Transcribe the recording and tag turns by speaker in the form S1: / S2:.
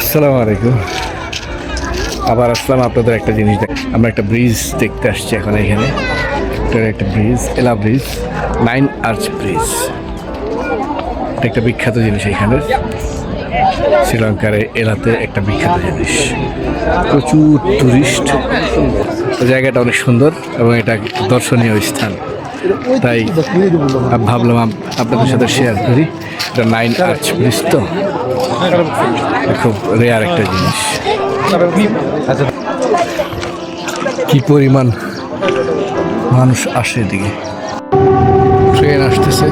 S1: আসসালামু আলাইকুম। আবার আসলাম আপনাদের একটা জিনিস দেখ আমরা একটা ব্রিজ দেখতে আসছি এখন এখানে। একটা ব্রিজ এলা ব্রিজ নাইন আর্চ ব্রিজ একটা বিখ্যাত জিনিস এখানে। শ্রীলঙ্কার এলাতে একটা বিখ্যাত জিনিস। প্রচুর টুরিস্ট জায়গাটা অনেক সুন্দর এবং এটা দর্শনীয় স্থান। তাই ভাবলাম আপনাদের সাথে শেয়ার করি। এটা নাইন আর্চ ব্রিজ তো। খুব রেয়ার একটা জিনিস। কি পরিমাণ মানুষ আসে এদিকে? ট্রেন আসতেছে।